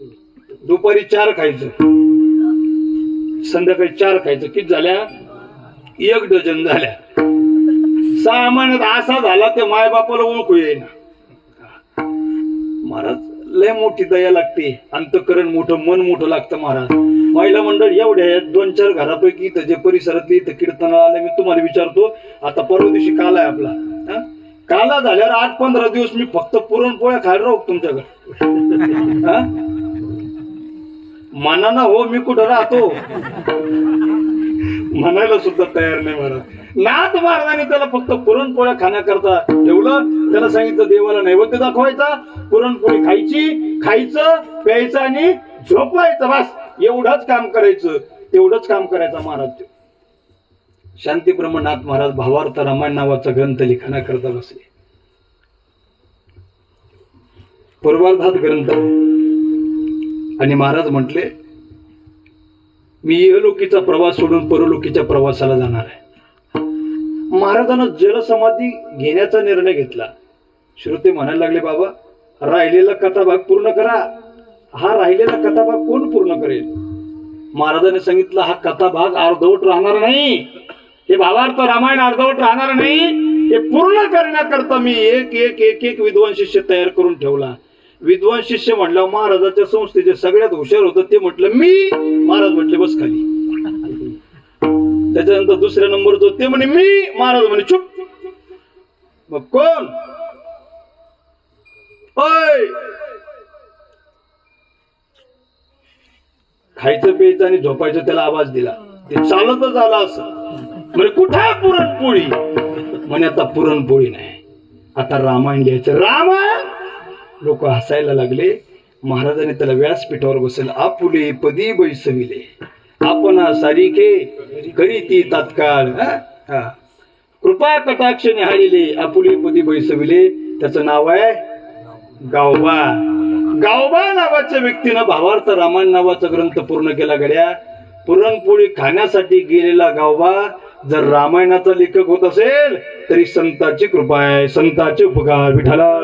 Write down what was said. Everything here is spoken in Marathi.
दुपारी चार खायचं. संध्याकाळी चार खायचं. किती झाल्या? एक डझन झाल्या. सहा महिन्यात असा झाला ते मायबापाला ओळखू येईना. महाराज लय मोठी दया लागते. अंतकरण मोठं मन मोठं लागतं महाराज. महिला मंडळ एवढ्या दोन चार घरापैकी इथं जे परिसरातली इथं कीर्तनाला आले मी तुम्हाला विचारतो आता परवा दिवशी काला आहे आपला. काला झाल्यावर आठ पंधरा दिवस मी फक्त पुरणपोळ्या खायला राहू तुमच्याकडे? मनानं हो मी कुठं राहतो? म्हणायला सुद्धा तयार नाही म्हणा नाथ महाराजांनी त्याला फक्त पुरणपोळ्या खाण्याकरता ठेवलं. त्याला सांगितलं देवाला नैवेद्य दाखवायचा पुरणपोळी खायची खायचं प्यायचं आणि झोपायचं बस. एवढंच काम करायचं. तेवढंच काम करायचं महाराज. शांतीब्रह्म नाथ महाराज भावार्थ रामायण नावाचा ग्रंथ लिखाण्याकरता बसले. पूर्वार्धात ग्रंथ. आणि महाराज म्हटले मी इहलोकीचा प्रवास सोडून परलोकीच्या प्रवासाला जाणार आहे. महाराजानं जलसमाधी घेण्याचा निर्णय घेतला. श्रोते म्हणायला लागले बाबा राहिलेला कथाभाग पूर्ण करा. हा राहिलेला कथाभाग कोण पूर्ण करेल? महाराजांनी सांगितलं हा कथाभाग अर्धवट राहणार नाही. हे भावार्थ रामायण अर्धवट राहणार नाही. हे पूर्ण करण्याकरता मी एक एक एक एक विद्वान शिष्य तयार करून ठेवला. विद्वान शिष्य म्हटल्यावर महाराजाच्या संस्थेचे सगळ्यात हुशार होतं ते म्हटलं मी महाराज म्हटले बस खाली. त्याच्यानंतर दुसऱ्या नंबरचं ते म्हणे मी महाराज म्हणे चुप. मग कोण? खायचं प्यायचं आणि झोपायचं त्याला आवाज दिला. ते चालतच आला असं. म्हणजे कुठे पुरणपोळी? म्हणे आता पुरणपोळी नाही. आता रामायण घ्यायचं. रामायण? लोक हसायला लागले. महाराजांनी त्याला व्यासपीठावर बसेल आपुले पदी बैसविले. आपण सारिके करी ती तात्काळ कृपा कटाक्ष निहाळिले आपुले पदी बैसविले. त्याचं नाव आहे गावबा. गावबा नावाच्या व्यक्तीनं भावार्थ रामायण नावाचा ग्रंथ पूर्ण केला गड्या. पुरणपोळी खाण्यासाठी गेलेला गावबा जर रामायणाचा लेखक होत असेल तरी संताची कृपा आहे. संताचे उपकार विठाला